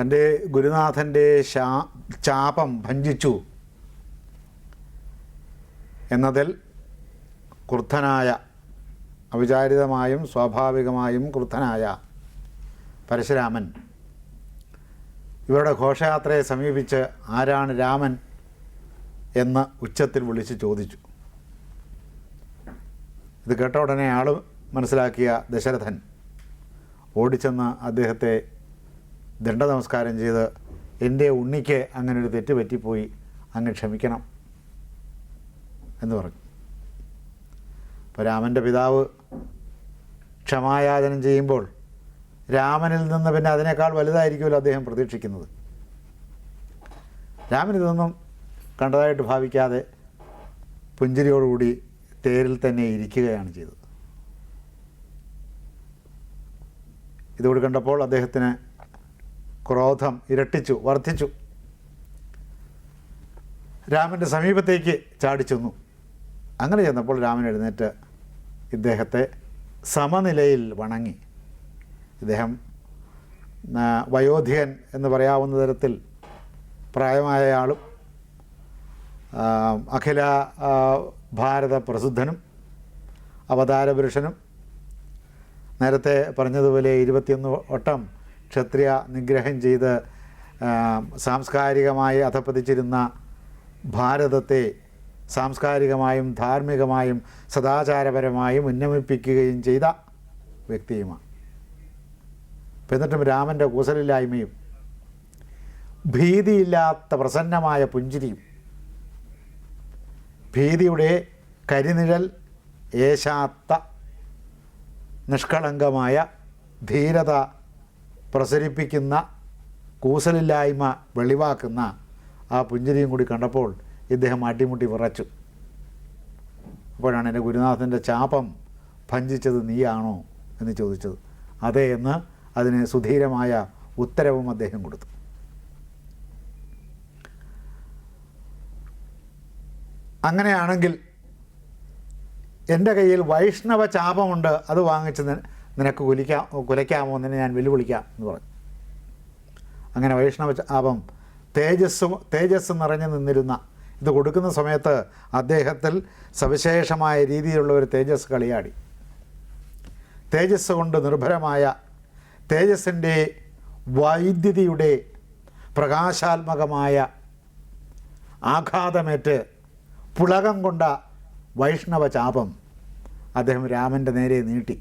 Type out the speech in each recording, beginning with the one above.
തന്റെ ഗുരുനാഥന്റെ ശാ ചാപം ഭഞ്ജിച്ചു എന്നതിൽ ക്രുദ്ധനായ അവിചാരിതമായും സ്വാഭാവികമായും ക്രുദ്ധനായ പരശുരാമൻ. ഇവരുടെ ഘോഷയാത്രയെ സമീപിച്ച് ആരാണ് രാമൻ എന്ന് ഉച്ചത്തിൽ വിളിച്ച് ചോദിച്ചു. ഇത് കേട്ട ഉടനെ ആൾ മനസ്സിലാക്കിയ ദശരഥൻ ഓടിച്ചെന്ന് അദ്ദേഹത്തെ ദണ്ഡ നമസ്കാരം ചെയ്ത് എന്റെ ഉണ്ണിക്ക് അങ്ങനെ ഒരു തെറ്റ് പറ്റിപ്പോയി അങ്ങ് ക്ഷമിക്കണം എന്ന് പറഞ്ഞു. അപ്പോൾ രാമന്റെ പിതാവ് ക്ഷമായാചനം ചെയ്യുമ്പോൾ രാമനിൽ നിന്ന് പിന്നെ അതിനേക്കാൾ വലുതായിരിക്കുമല്ലോ അദ്ദേഹം പ്രതീക്ഷിക്കുന്നത്. രാമൻ ഇതൊന്നും കണ്ടതായിട്ട് ഭാവിക്കാതെ പുഞ്ചിരിയോടുകൂടി തേരിൽ തന്നെ ഇരിക്കുകയാണ് ചെയ്തത്. ഇതോട് കണ്ടപ്പോൾ അദ്ദേഹത്തിന് ക്രോധം ഇരട്ടിച്ചു വർദ്ധിച്ചു. രാമന്റെ സമീപത്തേക്ക് ചാടിച്ചെന്നു അങ്ങനെ ചെന്നപ്പോൾ രാമൻ എഴുന്നേറ്റ് ഇദ്ദേഹത്തെ സമനിലയിൽ വണങ്ങി. ഇദ്ദേഹം വയോധികൻ എന്ന് പറയാവുന്ന തരത്തിൽ പ്രായമായ ആളും അഖില ഭാരത പ്രസിദ്ധനും അവതാരപുരുഷനും. നേരത്തെ പറഞ്ഞതുപോലെ ഇരുപത്തിയൊന്ന് വട്ടം ക്ഷത്രിയ നിഗ്രഹം ചെയ്ത് സാംസ്കാരികമായി അധപ്പതിച്ചിരുന്ന ഭാരതത്തെ സാംസ്കാരികമായും ധാർമ്മികമായും സദാചാരപരമായും ഉന്നമിപ്പിക്കുകയും ചെയ്ത വ്യക്തിയുമാണ്. എന്നിട്ടും രാമന്റെ കൂസലില്ലായ്മയും ഭീതിയില്ലാത്ത പ്രസന്നമായ പുഞ്ചിരിയും ഭീതിയുടെ കരിനിഴൽ ഏശാത്ത നിഷ്കളങ്കമായ ധീരത പ്രസരിപ്പിക്കുന്ന കൂസലില്ലായ്മ വെളിവാക്കുന്ന ആ പുഞ്ചിരിയും കൂടി കണ്ടപ്പോൾ ഇദ്ദേഹം അടിമുട്ടി വിറച്ചു. അപ്പോഴാണ് എന്റെ ഗുരുനാഥന്റെ ചാപം ഭഞ്ചിച്ചത് നീയാണോ എന്ന് ചോദിച്ചത്. അതേ എന്ന് അതിന് സുധീരമായ ഉത്തരവും അദ്ദേഹം കൊടുത്തു. അങ്ങനെയാണെങ്കിൽ എന്റെ കയ്യിൽ വൈഷ്ണവ ചാപമുണ്ട് അത് വാങ്ങിച്ച് നി- നിനക്ക് കുലിക്കാം കുലയ്ക്കാമോ നിന്നെ ഞാൻ വെല്ലുവിളിക്കാം എന്ന് പറഞ്ഞു. അങ്ങനെ വൈഷ്ണവ ചാപം തേജസ് തേജസ് നിറഞ്ഞു നിന്നിരുന്ന ഇത് കൊടുക്കുന്ന സമയത്ത് അദ്ദേഹത്തിൽ സവിശേഷമായ രീതിയിലുള്ള ഒരു തേജസ് കളിയാടി. തേജസ് കൊണ്ട് നിർഭരമായ തേജസ്സിന്റെ വൈദ്യുതിയുടെ പ്രകാശാത്മകമായ ആഘാതമേറ്റ് പുളകം കൊണ്ട വൈഷ്ണവ ചാപം അദ്ദേഹം രാമന്റെ നേരെ നീട്ടി.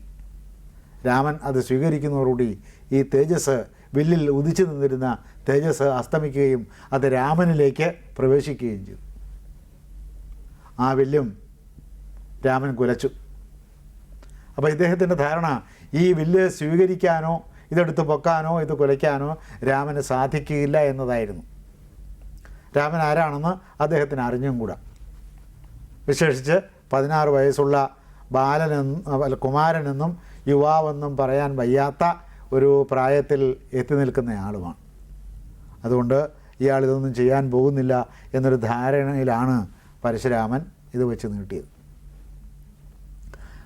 രാമൻ അത് സ്വീകരിക്കുന്നതോടുകൂടി ഈ തേജസ് വില്ലിൽ ഉദിച്ചു നിന്നിരുന്ന തേജസ് അസ്തമിക്കുകയും അത് രാമനിലേക്ക് പ്രവേശിക്കുകയും ചെയ്തു. ആ വില്ലും രാമൻ കുലച്ചു. അപ്പോൾ ഇദ്ദേഹത്തിന്റെ ധാരണ ഈ വില്ല് സ്വീകരിക്കാനോ ഇതെടുത്ത് പൊക്കാനോ ഇത് കുലയ്ക്കാനോ രാമന് സാധിക്കുകയില്ല എന്നതായിരുന്നു. രാമൻ ആരാണെന്ന് അദ്ദേഹത്തിന് അറിഞ്ഞും കൂട. വിശേഷിച്ച് പതിനാറ് വയസ്സുള്ള ബാലനെന്നും കുമാരനെന്നും യുവാവെന്നും പറയാൻ വയ്യാത്ത ഒരു പ്രായത്തിൽ എത്തി നിൽക്കുന്ന ആളുമാണ്. അതുകൊണ്ട് ഇയാൾ ഇതൊന്നും ചെയ്യാൻ പോകുന്നില്ല എന്നൊരു ധാരണയിലാണ് പരശുരാമൻ ഇത് വെച്ച് നീട്ടിയത്.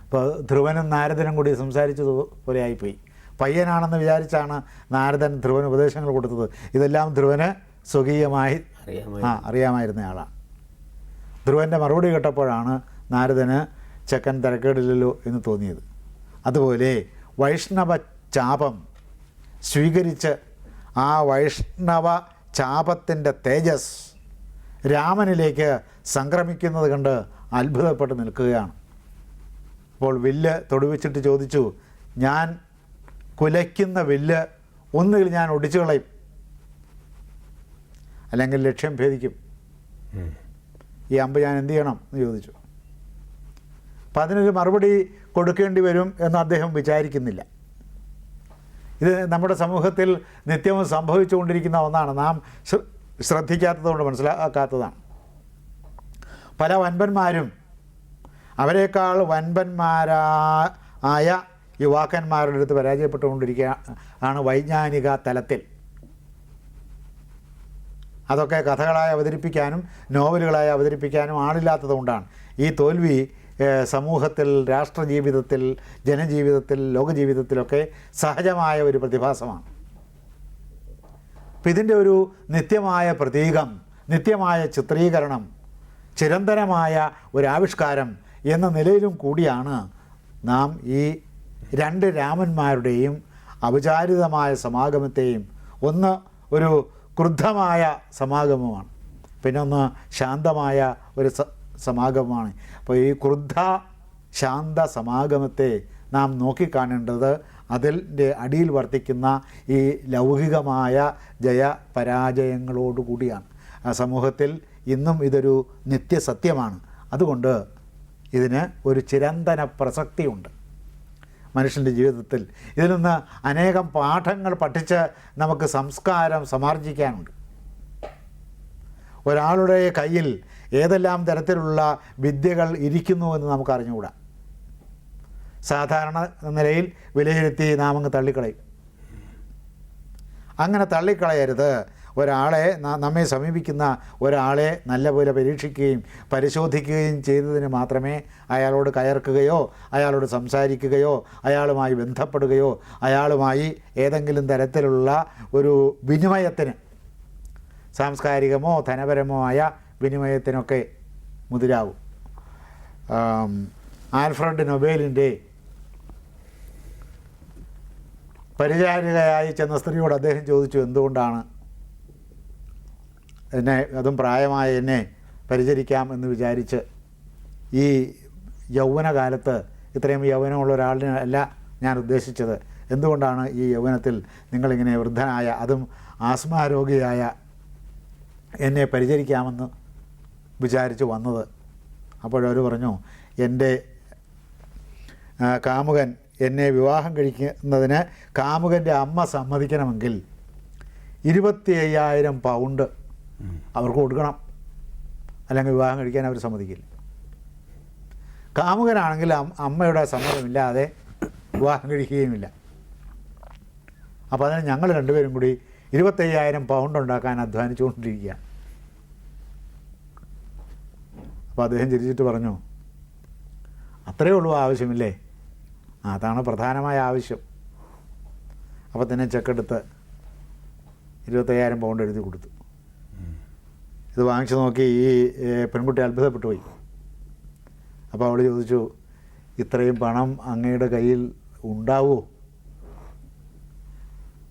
ഇപ്പോൾ ധ്രുവനും നാരദനും കൂടി സംസാരിച്ചത് പോലെ ആയിപ്പോയി. പയ്യനാണെന്ന് വിചാരിച്ചാണ് നാരദൻ ധ്രുവന് ഉപദേശങ്ങൾ കൊടുത്തത്. ഇതെല്ലാം ധ്രുവന് സ്വകീയമായി ആ അറിയാമായിരുന്ന ആളാണ്. ധ്രുവന്റെ മറുപടി കേട്ടപ്പോഴാണ് നാരദന് ചെക്കൻ തിരക്കേടില്ലല്ലോ എന്ന് തോന്നിയത്. അതുപോലെ വൈഷ്ണവ ചാപം സ്വീകരിച്ച് ആ വൈഷ്ണവ ചാപത്തിന്റെ തേജസ് രാമനിലേക്ക് സംക്രമിക്കുന്നത് കണ്ട് അത്ഭുതപ്പെട്ട് നിൽക്കുകയാണ്. അപ്പോൾ വില്ല് തൊടുവിച്ചിട്ട് ചോദിച്ചു ഞാൻ കുലയ്ക്കുന്ന വില്ല് ഒന്നുകിൽ ഞാൻ ഒടിച്ചു കളയും അല്ലെങ്കിൽ ലക്ഷ്യം ഭേദിക്കും. ഈ അമ്പ് ഞാൻ എന്ത് ചെയ്യണം? എന്ന് ചോദിച്ചു. അപ്പം അതിനൊരു മറുപടി കൊടുക്കേണ്ടി വരും എന്ന് അദ്ദേഹം വിചാരിക്കുന്നില്ല. ഇത് നമ്മുടെ സമൂഹത്തിൽ നിത്യവും സംഭവിച്ചുകൊണ്ടിരിക്കുന്ന ഒന്നാണ്. നാം ശ്ര- ശ്രദ്ധിക്കാത്തതുകൊണ്ട് മനസ്സിലാക്കാത്തതാണ്. പല വൻപന്മാരും അവരെക്കാൾ വൻപന്മാരാ ആയ യുവാക്കന്മാരുടെ അടുത്ത് പരാജയപ്പെട്ടുകൊണ്ടിരിക്കുക ആണ് വൈജ്ഞാനിക തലത്തിൽ. അതൊക്കെ കഥകളായി അവതരിപ്പിക്കാനും നോവലുകളായി അവതരിപ്പിക്കാനും ആളില്ലാത്തതുകൊണ്ടാണ്. ഈ തോൽവി സമൂഹത്തിൽ രാഷ്ട്രജീവിതത്തിൽ ജനജീവിതത്തിൽ ലോകജീവിതത്തിലൊക്കെ സഹജമായ ഒരു പ്രതിഭാസമാണ്. അപ്പം ഇതിന്റെ ഒരു നിത്യമായ പ്രതീകം നിത്യമായ ചിത്രീകരണം ചിരന്തനമായ ഒരാവിഷ്കാരം എന്ന നിലയിലും കൂടിയാണ് നാം ഈ രണ്ട് രാമന്മാരുടെയും അപചാരിതമായ സമാഗമത്തെയും ഒന്ന് ഒരു ക്രുദ്ധമായ സമാഗമമാണ് പിന്നെ ഒന്ന് ശാന്തമായ ഒരു സമാഗമമാണ്. അപ്പോൾ ഈ ക്രുദ്ധ ശാന്ത സമാഗമത്തെ നാം നോക്കിക്കാണേണ്ടത് അതിന്റെ അടിയിൽ വർത്തിക്കുന്ന ഈ ലൗകികമായ ജയപരാജയങ്ങളോടുകൂടിയാണ് സമൂഹത്തിൽ ഇന്നും ഇതൊരു നിത്യസത്യമാണ് അതുകൊണ്ട് ഇതിന് ഒരു ചിരന്തന പ്രസക്തിയുണ്ട് മനുഷ്യന്റെ ജീവിതത്തിൽ. ഇതിൽ നിന്ന് അനേകം പാഠങ്ങൾ പഠിച്ച് നമുക്ക് സംസ്കാരം സമാർജിക്കാനുണ്ട്. ഒരാളുടെ കയ്യിൽ ഏതെല്ലാം തരത്തിലുള്ള വിദ്യകൾ ഇരിക്കുന്നു എന്ന് നമുക്ക് അറിഞ്ഞുകൂടാ സാധാരണ നിലയിൽ വിലയിരുത്തി നാം അങ്ങ് തള്ളിക്കളയും. അങ്ങനെ തള്ളിക്കളയരുത്. ഒരാളെ നമ്മെ സമീപിക്കുന്ന ഒരാളെ നല്ലപോലെ പരീക്ഷിക്കുകയും പരിശോധിക്കുകയും ചെയ്തതിന് മാത്രമേ അയാളോട് കയർക്കുകയോ അയാളോട് സംസാരിക്കുകയോ അയാളുമായി ബന്ധപ്പെടുകയോ അയാളുമായി ഏതെങ്കിലും തരത്തിലുള്ള ഒരു വിനിമയത്തിന് സാംസ്കാരികമോ ധനപരമോ ആയ വിനിമയത്തിനൊക്കെ മുതിരാവും. ആൽഫ്രഡ് നൊബേലിന്റെ പരിചാരികയായി ചെന്ന സ്ത്രീയോട് അദ്ദേഹം ചോദിച്ചു എന്തുകൊണ്ടാണ് എന്നെ അതും പ്രായമായ എന്നെ പരിചരിക്കാം? എന്ന് വിചാരിച്ച് ഈ യൗവനകാലത്ത് ഇത്രയും യൗവനമുള്ള ഒരാളിനെ അല്ല ഞാൻ ഉദ്ദേശിച്ചത്. എന്തുകൊണ്ടാണ് ഈ യൗവനത്തിൽ നിങ്ങളിങ്ങനെ വൃദ്ധനായ അതും ആസ്മാരോഗിയായ എന്നെ പരിചരിക്കാമെന്ന് വിചാരിച്ച് വന്നത്. അപ്പോഴവർ പറഞ്ഞു എന്റെ കാമുകൻ എന്നെ വിവാഹം കഴിക്കുന്നതിന് കാമുകന്റെ അമ്മ സമ്മതിക്കണമെങ്കിൽ ഇരുപത്തി അയ്യായിരം പൗണ്ട് അവർക്ക് കൊടുക്കണം. അല്ലെങ്കിൽ വിവാഹം കഴിക്കാൻ അവർ സമ്മതിക്കില്ല. കാമുകനാണെങ്കിൽ അമ്മയുടെ സമ്മതമില്ലാതെ വിവാഹം കഴിക്കുകയുമില്ല. അപ്പോൾ അതിന് ഞങ്ങൾ രണ്ടുപേരും കൂടി ഇരുപത്തയ്യായിരം പൗണ്ട് ഉണ്ടാക്കാൻ അധ്വാനിച്ചുകൊണ്ടിരിക്കുകയാണ്. അപ്പോൾ അദ്ദേഹം ചിരിച്ചിട്ട് പറഞ്ഞു അത്രയേ ഉള്ളൂ ആവശ്യമില്ലേ? അതാണ് പ്രധാനമായ ആവശ്യം. അപ്പോൾ തന്നെ ചെക്കെടുത്ത് ഇരുപത്തയ്യായിരം പൗണ്ട് എഴുതി കൊടുത്തു. ഇത് വാങ്ങിച്ചു നോക്കി ഈ പെൺകുട്ടി അത്ഭുതപ്പെട്ടു പോയി. അപ്പോൾ അവൾ ചോദിച്ചു ഇത്രയും പണം അങ്ങയുടെ കയ്യിൽ ഉണ്ടാവുമോ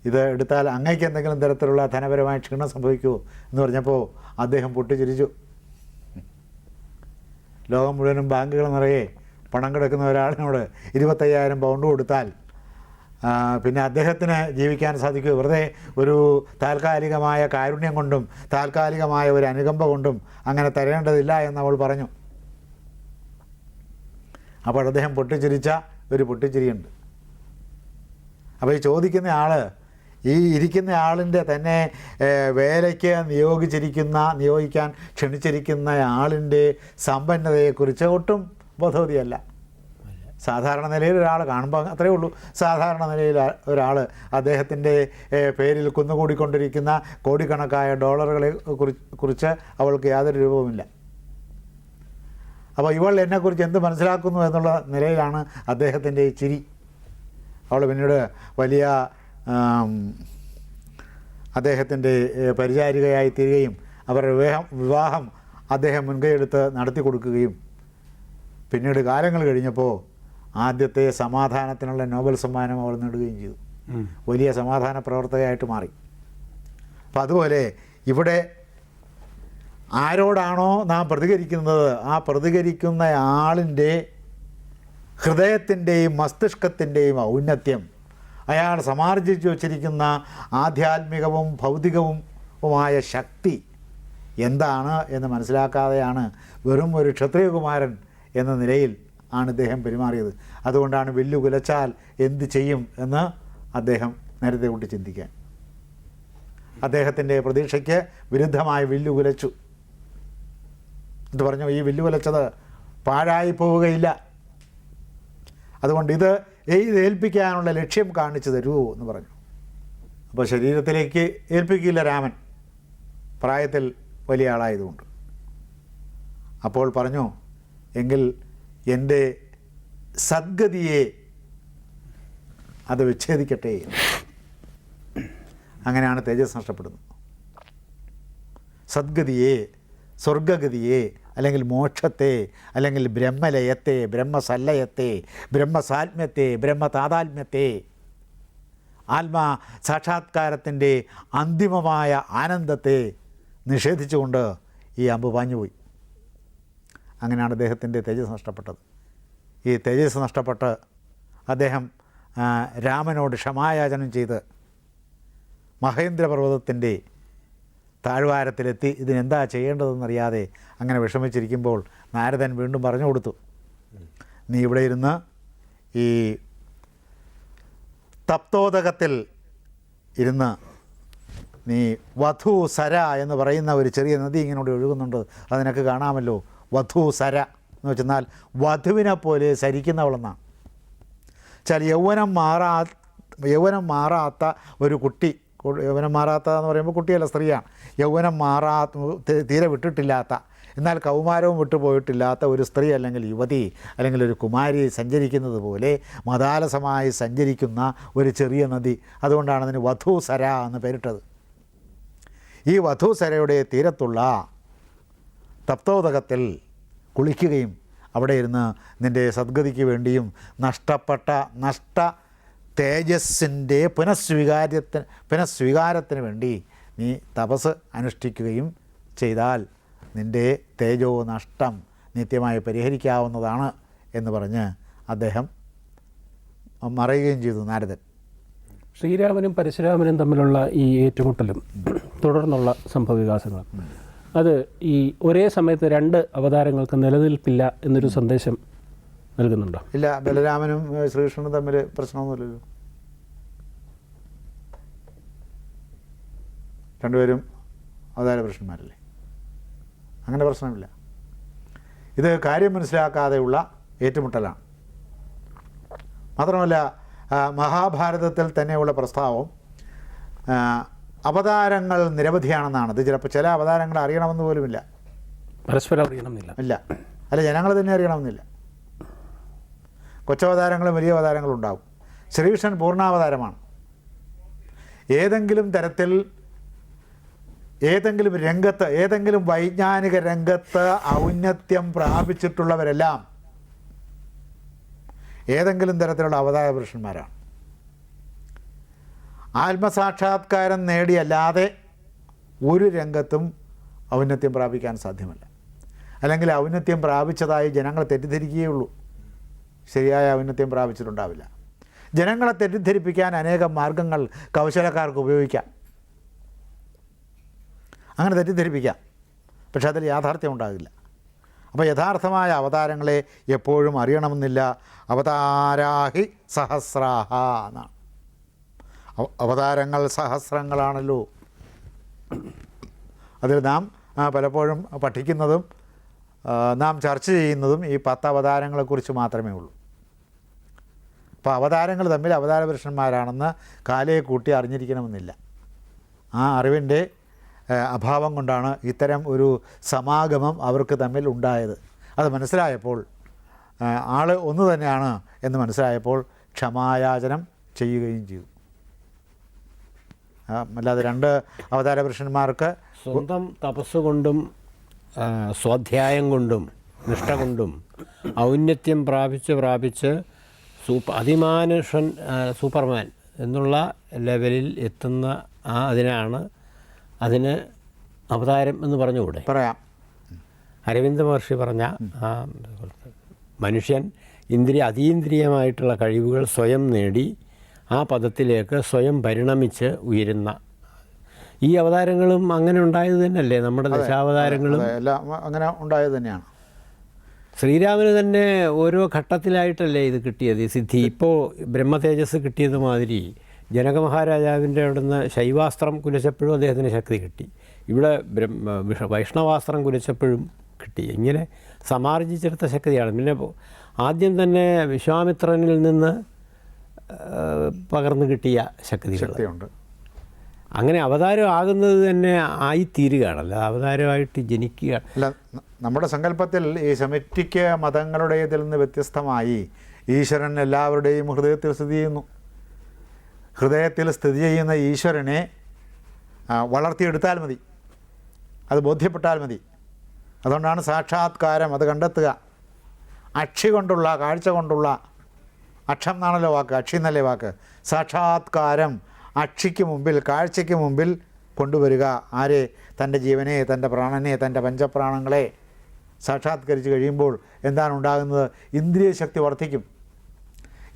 ഇത് എടുത്താൽ അങ്ങയ്ക്ക് എന്തെങ്കിലും തരത്തിലുള്ള ധനപരമായ ക്ഷീണം സംഭവിക്കുമോ? എന്ന് പറഞ്ഞപ്പോൾ അദ്ദേഹം പൊട്ടിച്ചിരിച്ചു. ലോകം മുഴുവനും ബാങ്കുകൾ നിറയെ പണം കിടക്കുന്ന ഒരാളിനോട് ഇരുപത്തയ്യായിരം പൗണ്ട് കൊടുത്താൽ പിന്നെ അദ്ദേഹത്തിന് ജീവിക്കാൻ സാധിക്കും. വെറുതെ ഒരു താൽക്കാലികമായ കാരുണ്യം കൊണ്ടും താൽക്കാലികമായ ഒരു അനുകമ്പ കൊണ്ടും അങ്ങനെ തരേണ്ടതില്ല എന്ന് അവൾ പറഞ്ഞു. അപ്പോൾ അദ്ദേഹം പൊട്ടിച്ചിരിച്ച ഒരു പൊട്ടിച്ചിരിയുണ്ട്. അപ്പോൾ ഈ ചോദിക്കുന്ന ആൾ ഈ ഇരിക്കുന്ന ആളിന്റെ തന്നെ വേലയ്ക്ക് നിയോഗിച്ചിരിക്കുന്ന നിയോഗിക്കാൻ ക്ഷണിച്ചിരിക്കുന്ന ആളിന്റെ സമ്പന്നതയെക്കുറിച്ച് ഒട്ടും ബോധവതിയല്ല സാധാരണ നിലയിൽ ഒരാൾ കാണുമ്പോൾ അത്രയേ ഉള്ളൂ. സാധാരണ നിലയിൽ ഒരാൾ അദ്ദേഹത്തിന്റെ പേരിൽ കുന്നുകൂടിക്കൊണ്ടിരിക്കുന്ന കോടിക്കണക്കായ ഡോളറുകളെ കുറി- കുറിച്ച് അവൾക്ക് യാതൊരു രൂപവുമില്ല. അപ്പോൾ ഇവൾ എന്നെക്കുറിച്ച് എന്ത് മനസ്സിലാക്കുന്നു എന്നുള്ള നിലയിലാണ് അദ്ദേഹത്തിന്റെ ചിരി. അവൾ പിന്നീട് വലിയ അദ്ദേഹത്തിന്റെ പരിചാരികയായി തീരുകയും അവരുടെ വിവാഹം വിവാഹം അദ്ദേഹം മുൻകൈയെടുത്ത് നടത്തി കൊടുക്കുകയും പിന്നീട് കാലങ്ങൾ കഴിഞ്ഞപ്പോൾ ആദ്യത്തെ സമാധാനത്തിനുള്ള നോബൽ സമ്മാനം അവൾ നേടുകയും ചെയ്തു. വലിയ സമാധാന പ്രവർത്തകയായിട്ട് മാറി. അപ്പം അതുപോലെ ഇവിടെ ആരോടാണോ നാം പ്രതികരിക്കുന്നത് ആ പ്രതികരിക്കുന്ന ആളിന്റെ ഹൃദയത്തിന്റെയും മസ്തിഷ്കത്തിന്റെയും ഔന്നത്യം അയാൾ സമാർജിച്ചു വച്ചിരിക്കുന്ന ആധ്യാത്മികവും ഭൗതികവുമായ ശക്തി എന്താണ് എന്ന് മനസ്സിലാക്കാതെയാണ് വെറും ഒരു ക്ഷത്രിയകുമാരൻ എന്ന നിലയിൽ ആണ് ഇദ്ദേഹം പെരുമാറിയത്. അതുകൊണ്ടാണ് വില്ലു കുലച്ചാൽ എന്ത് ചെയ്യും എന്ന് അദ്ദേഹം നേരത്തെ കൂട്ടി ചിന്തിക്കാൻ. അദ്ദേഹത്തിന്റെ പ്രതീക്ഷയ്ക്ക് വിരുദ്ധമായി വില്ലു കുലച്ചു. എന്ന് പറഞ്ഞു? ഈ വില്ലു കുലച്ചത് പാഴായി പോവുകയില്ല. അതുകൊണ്ട് ഇത് ഏൽപ്പിക്കാനുള്ള ലക്ഷ്യം കാണിച്ചു തരുമോ എന്ന് പറഞ്ഞു. അപ്പോൾ ശരീരത്തിലേക്ക് ഏൽപ്പിക്കില്ല രാമൻ. പ്രായത്തിൽ വലിയ ആളായതുകൊണ്ട്. അപ്പോൾ പറഞ്ഞു എങ്കിൽ എന്റെ സദ്ഗതിയെ അത് വിച്ഛേദിക്കട്ടെ. അങ്ങനെയാണ് തേജസ് നഷ്ടപ്പെടുന്നത്. സദ്ഗതിയെ സ്വർഗഗതിയെ അല്ലെങ്കിൽ മോക്ഷത്തെ അല്ലെങ്കിൽ ബ്രഹ്മലയത്തെ ബ്രഹ്മസല്ലയത്തെ ബ്രഹ്മസാത്മ്യത്തെ ബ്രഹ്മതാതാത്മ്യത്തെ. ആത്മാ സാക്ഷാത്കാരത്തിന്റെ അന്തിമമായ ആനന്ദത്തെ നിഷേധിച്ചുകൊണ്ട് ഈ അമ്പ് പാഞ്ഞുപോയി. അങ്ങനെയാണ് അദ്ദേഹത്തിന്റെ തേജസ് നഷ്ടപ്പെട്ടത്. ഈ തേജസ് നഷ്ടപ്പെട്ട് അദ്ദേഹം രാമനോട് ക്ഷമായാചനം ചെയ്ത് മഹേന്ദ്രപർവതത്തിന്റെ താഴ്വാരത്തിലെത്തി ഇതിനെന്താ ചെയ്യേണ്ടതെന്നറിയാതെ അങ്ങനെ വിഷമിച്ചിരിക്കുമ്പോൾ നാരദൻ വീണ്ടും പറഞ്ഞു കൊടുത്തു. നീ ഇവിടെ ഇരുന്ന് ഈ തപ്തോദകത്തിൽ ഇരുന്ന് നീ വധു സര എന്ന് പറയുന്ന ഒരു ചെറിയ നദി ഇങ്ങനെ ഒഴുകുന്നുണ്ട്. അത് നിനക്ക് കാണാമല്ലോ. വധു സര എന്ന് വെച്ചെന്നാൽ വധുവിനെ പോലെ സരിക്കുന്നവളെന്നാണ്. വെച്ചാൽ യൗവനം മാറാ യൗവനം മാറാത്ത ഒരു കുട്ടി യൗവനം മാറാത്ത എന്ന് പറയുമ്പോൾ കുട്ടിയല്ല സ്ത്രീയാണ്. യൗവനം മാറാ തീരെ വിട്ടിട്ടില്ലാത്ത എന്നാൽ കൗമാരവും വിട്ടുപോയിട്ടില്ലാത്ത ഒരു സ്ത്രീ അല്ലെങ്കിൽ യുവതി അല്ലെങ്കിൽ ഒരു കുമാരി സഞ്ചരിക്കുന്നത് പോലെ മതാലസമായി സഞ്ചരിക്കുന്ന ഒരു ചെറിയ നദി. അതുകൊണ്ടാണ് അതിന് വധൂസര എന്ന് പേരിട്ടത്. ഈ വധൂസരയുടെ തീരത്തുള്ള തപ്തോദകത്തിൽ കുളിക്കുകയും അവിടെ ഇരുന്ന് നിന്റെ സദ്ഗതിക്ക് വേണ്ടിയും നഷ്ടപ്പെട്ട നഷ്ട തേജസ്സിന്റെ പുനഃസ്വീകാര്യത്തിന് പുനഃസ്വീകാരത്തിന് വേണ്ടി നീ തപസ് അനുഷ്ഠിക്കുകയും ചെയ്താൽ നിന്റെ തേജോ നഷ്ടം നിത്യമായി പരിഹരിക്കാവുന്നതാണ് എന്ന് പറഞ്ഞ് അദ്ദേഹം മറയുകയും ചെയ്തു നാരദൻ. ശ്രീരാമനും പരശുരാമനും തമ്മിലുള്ള ഈ ഏറ്റുമുട്ടലും തുടർന്നുള്ള സംഭവവികാസങ്ങളും. അത് ഈ ഒരേ സമയത്ത് രണ്ട് അവതാരങ്ങൾക്ക് നിലനിൽപ്പില്ല എന്നൊരു സന്ദേശം നൽകുന്നുണ്ടോ? ഇല്ല ബലരാമനും ശ്രീകൃഷ്ണനും തമ്മിൽ പ്രശ്നമൊന്നുമില്ലല്ലോ. രണ്ടുപേരും അവതാര പുരുഷന്മാരല്ലേ? അങ്ങനെ പ്രശ്നമില്ല. ഇത് കാര്യം മനസ്സിലാക്കാതെയുള്ള ഏറ്റുമുട്ടലാണ്. മാത്രമല്ല മഹാഭാരതത്തിൽ തന്നെയുള്ള പ്രസ്താവം അവതാരങ്ങൾ നിരവധിയാണെന്നാണ്. ഇത് ചിലപ്പോൾ ചില അവതാരങ്ങൾ അറിയണമെന്ന് പോലുമില്ല. പരസ്പരം അറിയണമെന്നില്ല. ഇല്ല. അല്ല ജനങ്ങൾ തന്നെ അറിയണമെന്നില്ല. കൊച്ചവതാരങ്ങളും വലിയ അവതാരങ്ങളും ഉണ്ടാവും. ശ്രീകൃഷ്ണൻ പൂർണാവതാരമാണ്. ഏതെങ്കിലും തരത്തിൽ ഏതെങ്കിലും രംഗത്ത് ഏതെങ്കിലും വൈജ്ഞാനിക രംഗത്ത് ഔന്നത്യം പ്രാപിച്ചിട്ടുള്ളവരെല്ലാം ഏതെങ്കിലും തരത്തിലുള്ള അവതാര പുരുഷന്മാരാണ്. ആത്മസാക്ഷാത്കാരം നേടിയല്ലാതെ ഒരു രംഗത്തും ഔന്നത്യം പ്രാപിക്കാൻ സാധ്യമല്ല. അല്ലെങ്കിൽ ഔന്നത്യം പ്രാപിച്ചതായി ജനങ്ങൾ തെറ്റിദ്ധരിക്കുകയുള്ളൂ ശരിയായ ഔന്നത്യം പ്രാപിച്ചിട്ടുണ്ടാവില്ല. ജനങ്ങളെ തെറ്റിദ്ധരിപ്പിക്കാൻ അനേകം മാർഗങ്ങൾ കൗശലക്കാർക്ക് ഉപയോഗിക്കാം. അങ്ങനെ തെറ്റിദ്ധരിപ്പിക്കാം. പക്ഷെ അതിൽ യാഥാർത്ഥ്യം ഉണ്ടാകില്ല. അപ്പോൾ യഥാർത്ഥമായ അവതാരങ്ങളെ എപ്പോഴും അറിയണമെന്നില്ല. അവതാരാഹി സഹസ്രാഹ എന്നാണ്. അവതാരങ്ങൾ സഹസ്രങ്ങളാണല്ലോ. അതിൽ നാം പലപ്പോഴും പഠിക്കുന്നതും നാം ചർച്ച ചെയ്യുന്നതും ഈ പത്ത് അവതാരങ്ങളെക്കുറിച്ച് മാത്രമേ ഉള്ളൂ. അപ്പോൾ അവതാരങ്ങൾ തമ്മിൽ അവതാര പുരുഷന്മാരാണെന്ന് കാലയെ കൂട്ടി അറിഞ്ഞിരിക്കണമെന്നില്ല. ആ അറിവിന്റെ അഭാവം കൊണ്ടാണ് ഇത്തരം ഒരു സമാഗമം അവർക്ക് തമ്മിൽ ഉണ്ടായത്. അത് മനസ്സിലായപ്പോൾ ആൾ ഒന്ന് തന്നെയാണ് എന്ന് മനസ്സിലായപ്പോൾ ക്ഷമായാചനം ചെയ്യുകയും ചെയ്തു. അല്ലാതെ രണ്ട് അവതാര പുരുഷന്മാർക്ക് സ്വന്തം തപസ് കൊണ്ടും ആ, സ്വാധ്യായം കൊണ്ടും നിഷ്ഠ കൊണ്ടും ഔന്നത്യം പ്രാപിച്ച് പ്രാപിച്ച് സൂപ്പ അതിമാനുഷൻ സൂപ്പർമാൻ എന്നുള്ള ലെവലിൽ എത്തുന്ന ആ അതിനാണ് അതിന് അവതാരം എന്ന് പറഞ്ഞുകൂടെ? പറയാം. അരവിന്ദ മഹർഷി പറഞ്ഞ ആ മനുഷ്യൻ ഇന്ദ്രിയ അതീന്ദ്രിയമായിട്ടുള്ള കഴിവുകൾ സ്വയം നേടി ആ പദത്തിലേക്ക് സ്വയം പരിണമിച്ച് ഉയരുന്ന ഈ അവതാരങ്ങളും അങ്ങനെ ഉണ്ടായത് തന്നെയല്ലേ? നമ്മുടെ ദശാവതാരങ്ങളും. എല്ലാം അങ്ങനെ ഉണ്ടായത് തന്നെയാണ്. ശ്രീരാമന് തന്നെ ഓരോ ഘട്ടത്തിലായിട്ടല്ലേ ഇത് കിട്ടിയത്? ഈ സിദ്ധി ഇപ്പോൾ ബ്രഹ്മതേജസ് കിട്ടിയത് മാതിരി ജനക മഹാരാജാവിന്റെ അവിടുന്ന് ശൈവാസ്ത്രം കുലച്ചപ്പോഴും അദ്ദേഹത്തിന് ശക്തി കിട്ടി. ഇവിടെ ബ്രഹ്മ വൈഷ്ണവാസ്ത്രം കുലച്ചപ്പോഴും കിട്ടി. ഇങ്ങനെ സമാർജിച്ചെടുത്ത ശക്തിയാണ്. പിന്നെ ആദ്യം തന്നെ വിശ്വാമിത്രനിൽ നിന്ന് പകർന്നു കിട്ടിയ ശക്തി ശക്തിയുണ്ട്. അങ്ങനെ അവതാരം ആകുന്നത് തന്നെ ആയിത്തീരുകയാണ് അല്ലാതെ അവതാരമായിട്ട് ജനിക്കുക. അല്ല നമ്മുടെ സങ്കല്പത്തിൽ ഈ സെമിറ്റിക് മതങ്ങളുടേതിൽ നിന്ന് വ്യത്യസ്തമായി ഈശ്വരൻ എല്ലാവരുടെയും ഹൃദയത്തിൽ സ്ഥിതി ചെയ്യുന്നു. ഹൃദയത്തിൽ സ്ഥിതി ചെയ്യുന്ന ഈശ്വരനെ വളർത്തിയെടുത്താൽ മതി. അത് ബോധ്യപ്പെട്ടാൽ മതി. അതുകൊണ്ടാണ് സാക്ഷാത്കാരം അത് കണ്ടെത്തുക. അക്ഷി കൊണ്ടുള്ള കാഴ്ച കൊണ്ടുള്ള അക്ഷം എന്നാണല്ലോ വാക്ക് അക്ഷി എന്നല്ലേ വാക്ക്? സാക്ഷാത്കാരം അക്ഷിക്ക് മുമ്പിൽ കാഴ്ചയ്ക്ക് മുമ്പിൽ കൊണ്ടുവരിക. ആരെ? തന്റെ ജീവനെ തന്റെ പ്രാണനെ തന്റെ പഞ്ചപ്രാണങ്ങളെ സാക്ഷാത്കരിച്ച് കഴിയുമ്പോൾ എന്താണ് ഉണ്ടാകുന്നത്? ഇന്ദ്രിയ ശക്തി വർദ്ധിക്കും.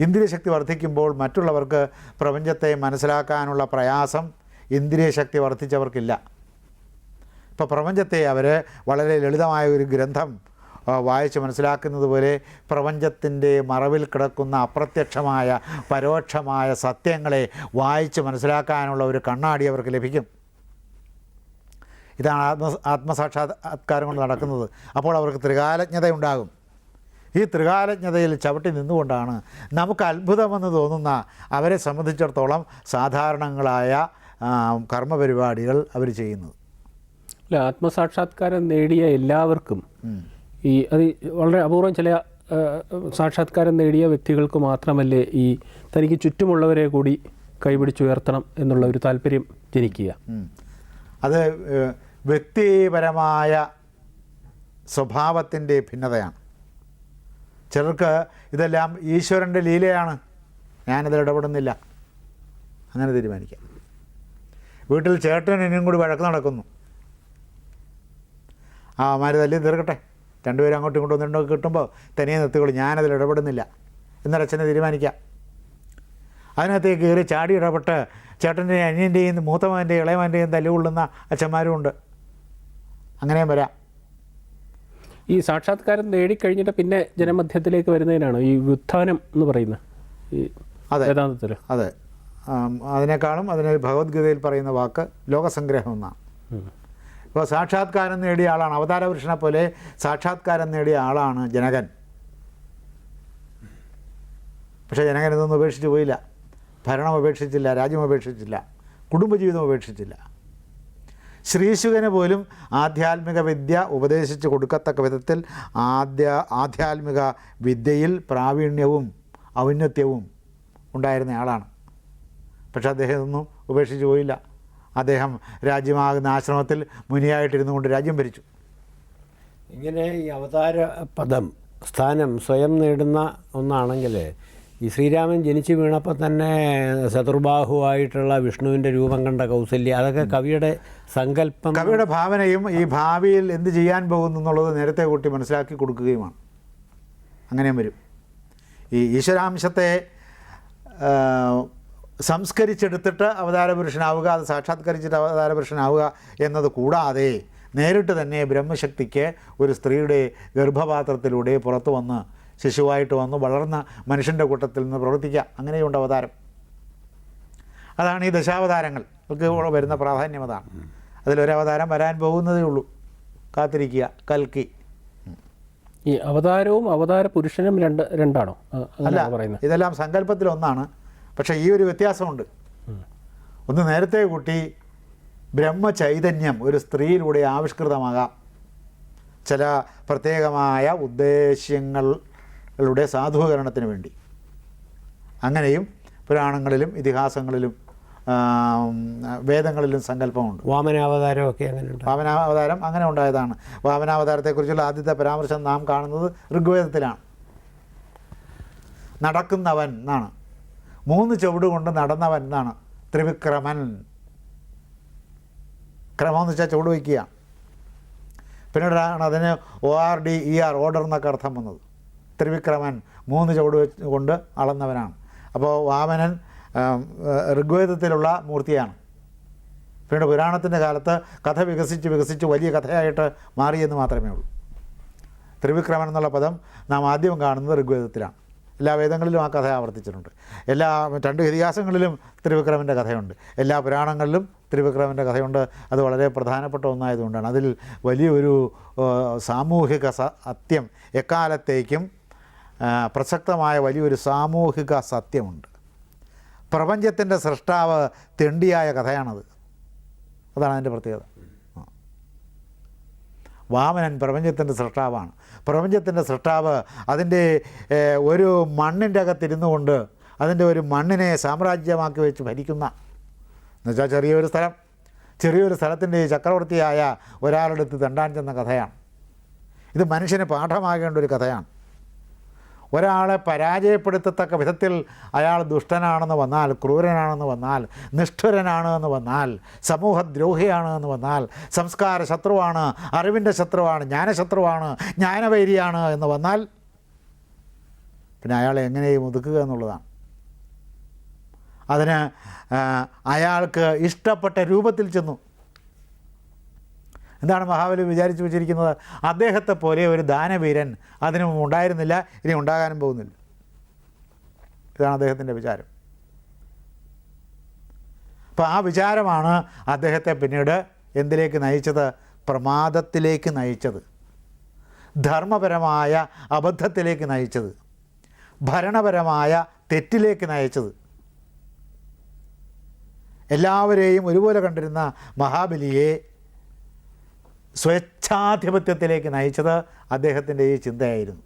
ഇന്ദ്രിയ ശക്തി വർദ്ധിക്കുമ്പോൾ മറ്റുള്ളവർക്ക് പ്രപഞ്ചത്തെ മനസ്സിലാക്കാനുള്ള പ്രയാസം ഇന്ദ്രിയ ശക്തി വർദ്ധിച്ചവർക്കില്ല. ഇപ്പോൾ പ്രപഞ്ചത്തെ അവർ വളരെ ലളിതമായ ഒരു ഗ്രന്ഥം വായിച്ച് മനസ്സിലാക്കുന്നത് പോലെ പ്രപഞ്ചത്തിന്റെ മറവിൽ കിടക്കുന്ന അപ്രത്യക്ഷമായ പരോക്ഷമായ സത്യങ്ങളെ വായിച്ച് മനസ്സിലാക്കാനുള്ള ഒരു കണ്ണാടി അവർക്ക് ലഭിക്കും. ഇതാണ് ആത്മ ആത്മസാക്ഷാത്കാരം കൊണ്ട് നടക്കുന്നത്. അപ്പോൾ അവർക്ക് ത്രികാലജ്ഞതയുണ്ടാകും. ഈ ത്രികാലജ്ഞതയിൽ ചവിട്ടി നിന്നുകൊണ്ടാണ് നമുക്ക് അത്ഭുതമെന്ന് തോന്നുന്ന അവരെ സംബന്ധിച്ചിടത്തോളം സാധാരണങ്ങളായ കർമ്മപരിപാടികൾ അവർ ചെയ്യുന്നത്. അല്ല ആത്മസാക്ഷാത്കാരം നേടിയ എല്ലാവർക്കും. ഈ അത് വളരെ അപൂർവം ചില സാക്ഷാത്കാരം നേടിയ വ്യക്തികൾക്ക് മാത്രമല്ലേ ഈ തനിക്ക് ചുറ്റുമുള്ളവരെ കൂടി കൈപിടിച്ചുയർത്തണം എന്നുള്ള ഒരു താല്പര്യം ജനിക്കുക. അത് വ്യക്തിപരമായ സ്വഭാവത്തിന്റെ ഭിന്നതയാണ്. ചിലർക്ക് ഇതെല്ലാം ഈശ്വരന്റെ ലീലയാണ്. ഞാനിതിൽ ഇടപെടുന്നില്ല. അങ്ങനെ തീരുമാനിക്കാം. വീട്ടിൽ ചേട്ടൻ ഇനിയും കൂടി വഴക്ക് നടക്കുന്നു. ആ മാര് തല്ലി തീർക്കട്ടെ. രണ്ടുപേരും അങ്ങോട്ടും ഇങ്ങോട്ടും ഒന്നിണ്ടൊക്കെ കിട്ടുമ്പോൾ തനിയെ നിർത്തിക്കോളൂ. ഞാനതിൽ ഇടപെടുന്നില്ല. എന്നൊരു അച്ഛനെ തീരുമാനിക്കാം. അതിനകത്തേക്ക് കയറി ചാടി ഇടപെട്ട് ചേട്ടന്റെയും അനിയന്റെയും മൂത്തമാന്റെയും ഇളയമാന്റെയും തല്ലുകൊള്ളുന്ന അച്ഛന്മാരും ഉണ്ട്. അങ്ങനെയും വരാം. ഈ സാക്ഷാത്കാരം നേടിക്കഴിഞ്ഞിട്ട് പിന്നെ ജനമധ്യത്തിലേക്ക് വരുന്നതിനാണ് ഈ വ്യുത്ഥാനം എന്ന് പറയുന്നത്? അതെ. വേദാന്തത്തിൽ. അതെ. അതിനേക്കാളും അതിന് ഭഗവത്ഗീതയിൽ പറയുന്ന വാക്ക് ലോകസംഗ്രഹം എന്നാണ്. ഇപ്പോൾ സാക്ഷാത്കാരം നേടിയ ആളാണ്. അവതാരപുരുഷനെ പോലെ സാക്ഷാത്കാരം നേടിയ ആളാണ് ജനകൻ. പക്ഷേ ജനകൻ ഇതൊന്നും ഉപേക്ഷിച്ച് പോയില്ല. ഭരണം ഉപേക്ഷിച്ചില്ല രാജ്യം ഉപേക്ഷിച്ചില്ല കുടുംബജീവിതം ഉപേക്ഷിച്ചില്ല. ശ്രീശുഖന് പോലും ആധ്യാത്മിക വിദ്യ ഉപദേശിച്ച് കൊടുക്കത്തക്ക വിധത്തിൽ ആദ്യ ആധ്യാത്മിക വിദ്യയിൽ പ്രാവീണ്യവും ഔന്നത്യവും ഉണ്ടായിരുന്ന ആളാണ്. പക്ഷേ അദ്ദേഹം ഇതൊന്നും ഉപേക്ഷിച്ച് പോയില്ല. അദ്ദേഹം രാജ്യമാകുന്ന ആശ്രമത്തിൽ മുനിയായിട്ടിരുന്നു കൊണ്ട് രാജ്യം ഭരിച്ചു. ഇങ്ങനെ ഈ അവതാര പദം സ്ഥാനം സ്വയം നേടുന്ന ഒന്നാണെങ്കിൽ ഈ ശ്രീരാമൻ ജനിച്ചു വീണപ്പോൾ തന്നെ ശത്രുബാഹുവായിട്ടുള്ള വിഷ്ണുവിന്റെ രൂപം കണ്ട കൗസല്യ അതൊക്കെ കവിയുടെ സങ്കല്പം. കവിയുടെ ഭാവനയും ഈ ഭാവിയിൽ എന്ത് ചെയ്യാൻ പോകുന്നു എന്നുള്ളത് നേരത്തെ കൂട്ടി മനസ്സിലാക്കി കൊടുക്കുകയുമാണ്. അങ്ങനെയും വരും. ഈ ഈശ്വരാംശത്തെ സംസ്കരിച്ചെടുത്തിട്ട് അവതാരപുരുഷനാവുക അത് സാക്ഷാത്കരിച്ചിട്ട് അവതാരപുരുഷനാവുക എന്നത് കൂടാതെ നേരിട്ട് തന്നെ ബ്രഹ്മശക്തിക്ക് ഒരു സ്ത്രീയുടെ ഗർഭപാത്രത്തിലൂടെ പുറത്തു വന്ന് ശിശുവായിട്ട് വന്ന് വളർന്ന മനുഷ്യന്റെ കൂട്ടത്തിൽ നിന്ന് പ്രവർത്തിക്കുക. അങ്ങനെയുണ്ട് അവതാരം. അതാണ് ഈ ദശാവതാരങ്ങൾ. ഒക്കെ വരുന്ന പ്രാധാന്യം അതാണ്. അതിലൊരവതാരം വരാൻ പോകുന്നതേ ഉള്ളൂ. കാത്തിരിക്കുക കൽക്കി. ഈ അവതാരവും അവതാര പുരുഷനും രണ്ട് രണ്ടാണോ? അല്ല ഇതെല്ലാം സങ്കല്പത്തിൽ ഒന്നാണ് പക്ഷേ ഈ ഒരു വ്യത്യാസമുണ്ട്. ഒന്ന് നേരത്തെ കൂട്ടി ബ്രഹ്മചൈതന്യം ഒരു സ്ത്രീയിലൂടെ ആവിഷ്കൃതമാകാം. ചില പ്രത്യേകമായ ഉദ്ദേശ്യങ്ങളുടെ സാധൂകരണത്തിന് വേണ്ടി. അങ്ങനെയും പുരാണങ്ങളിലും ഇതിഹാസങ്ങളിലും വേദങ്ങളിലും സങ്കല്പമുണ്ട്. വാമനാവതാരമൊക്കെ അങ്ങനെ വാമനാവതാരം അങ്ങനെ ഉണ്ടായതാണ്. വാമനാവതാരത്തെക്കുറിച്ചുള്ള ആദ്യത്തെ പരാമർശം നാം കാണുന്നത് ഋഗ്വേദത്തിലാണ്. നടക്കുന്നവൻ എന്നാണ്. മൂന്ന് ചുവട് കൊണ്ട് നടന്നവൻ എന്നാണ്. ത്രിവിക്രമൻ. ക്രമം എന്ന് വെച്ചാൽ ചുവട് വയ്ക്കുക. പിന്നീടാണ് അതിന് O R D E R order എന്നൊക്കെ അർത്ഥം വന്നത്. ത്രിവിക്രമൻ മൂന്ന് ചുവട് കൊണ്ട് അളന്നവനാണ്. അപ്പോൾ വാമനൻ ഋഗ്വേദത്തിലുള്ള മൂർത്തിയാണ്. പിന്നീട് പുരാണത്തിന്റെ കാലത്ത് കഥ വികസിച്ച് വികസിച്ച് വലിയ കഥയായിട്ട് മാറിയെന്ന് മാത്രമേ ഉള്ളൂ. ത്രിവിക്രമൻ എന്നുള്ള പദം നാം ആദ്യം കാണുന്നത് ഋഗ്വേദത്തിലാണ്. എല്ലാ വേദങ്ങളിലും ആ കഥ ആവർത്തിച്ചിട്ടുണ്ട്. എല്ലാ രണ്ട് ഇതിഹാസങ്ങളിലും ത്രിവിക്രമന്റെ കഥയുണ്ട്. എല്ലാ പുരാണങ്ങളിലും ത്രിവിക്രമന്റെ കഥയുണ്ട്. അത് വളരെ പ്രധാനപ്പെട്ട ഒന്നായതുകൊണ്ടാണ്. അതിൽ വലിയൊരു സാമൂഹിക സത്യം എക്കാലത്തേക്കും പ്രസക്തമായ വലിയൊരു സാമൂഹിക സത്യമുണ്ട്. പ്രപഞ്ചത്തിന്റെ സൃഷ്ടാവ് തെണ്ടിയായ കഥയാണത്. അതാണ് അതിന്റെ പ്രത്യേകത. വാമനൻ പ്രപഞ്ചത്തിന്റെ സൃഷ്ടാവാണ്. പ്രപഞ്ചത്തിന്റെ സൃഷ്ടാവ് അതിന്റെ ഒരു മണ്ണിന്റെ അകത്തിരുന്നു കൊണ്ട് അതിന്റെ ഒരു മണ്ണിനെ സാമ്രാജ്യമാക്കി വെച്ച് ഭരിക്കുന്ന. എന്നുവെച്ചാൽ ചെറിയൊരു സ്ഥലം. ചെറിയൊരു സ്ഥലത്തിന്റെ ചക്രവർത്തിയായ ഒരാളെടുത്ത് തണ്ടാൻ ചെന്ന കഥയാണ്. ഇത് മനുഷ്യന് പാഠമാകേണ്ട ഒരു കഥയാണ്. ഒരാളെ പരാജയപ്പെടുത്തത്തക്ക വിധത്തിൽ അയാൾ ദുഷ്ടനാണെന്ന് വന്നാൽ ക്രൂരനാണെന്ന് വന്നാൽ നിഷ്ഠുരനാണ് എന്ന് വന്നാൽ സമൂഹദ്രോഹിയാണ് എന്ന് വന്നാൽ സംസ്കാര ശത്രുവാണ് അറിവിന്റെ ശത്രുവാണ് ജ്ഞാനശത്രുവാണ് ജ്ഞാനവൈരിയാണ് എന്ന് വന്നാൽ പിന്നെ അയാളെ എങ്ങനെയും ഒതുക്കുക എന്നുള്ളതാണ്. അതിന് അയാൾക്ക് ഇഷ്ടപ്പെട്ട രൂപത്തിൽ ചെന്നു. എന്താണ് മഹാബലി വിചാരിച്ചു വെച്ചിരിക്കുന്നത്? അദ്ദേഹത്തെ പോലെ ഒരു ദാനവീരൻ അതിനു ഉണ്ടായിരുന്നില്ല ഇനി ഉണ്ടാകാനും പോകുന്നില്ല. ഇതാണ് അദ്ദേഹത്തിന്റെ വിചാരം. അപ്പോൾ ആ വിചാരമാണ് അദ്ദേഹത്തെ പിന്നീട് എന്തിലേക്ക് നയിച്ചത്? പ്രമാദത്തിലേക്ക് നയിച്ചത്. ധർമ്മപരമായ അബദ്ധത്തിലേക്ക് നയിച്ചത്. ഭരണപരമായ തെറ്റിലേക്ക് നയിച്ചത്. എല്ലാവരെയും ഒരുപോലെ കണ്ടിരുന്ന മഹാബലിയെ സ്വേച്ഛാധിപത്യത്തിലേക്ക് നയിച്ചത് അദ്ദേഹത്തിന്റെ ഈ ചിന്തയായിരുന്നു.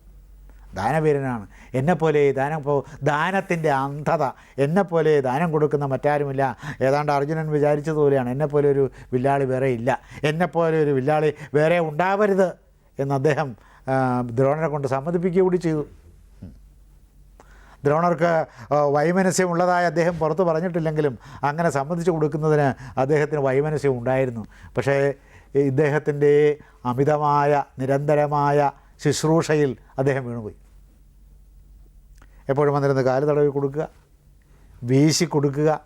ദാനവീരനാണ്. എന്നെപ്പോലെ ദാനം ദാനത്തിന്റെ അന്ധത എന്നെപ്പോലെ ദാനം കൊടുക്കുന്ന മറ്റാരുമില്ല. ഏതാണ്ട് അർജുനൻ വിചാരിച്ചതുപോലെയാണ് എന്നെപ്പോലെ ഒരു വില്ലാളി വേറെ ഇല്ല. എന്നെപ്പോലെ ഒരു വില്ലാളി വേറെ ഉണ്ടാവരുത് എന്ന് അദ്ദേഹം ദ്രോണരെ കൊണ്ട് സമ്മതിപ്പിക്കുക കൂടി ചെയ്തു. ദ്രോണർക്ക് വൈമനസ്യം വൈമനസ്യമുള്ളതായി അദ്ദേഹം പുറത്ത് പറഞ്ഞിട്ടില്ലെങ്കിലും അങ്ങനെ സമ്മതിച്ചു കൊടുക്കുന്നതിന് അദ്ദേഹത്തിന് വൈമനസ്യം ഉണ്ടായിരുന്നു. പക്ഷേ ഇദ്ദേഹത്തിന്റെ അമിതമായ നിരന്തരമായ ശുശ്രൂഷയിൽ അദ്ദേഹം വീണുപോയി. എപ്പോഴും വന്നിരുന്ന് കാൽ തടവി കൊടുക്കുക വീശി കൊടുക്കുക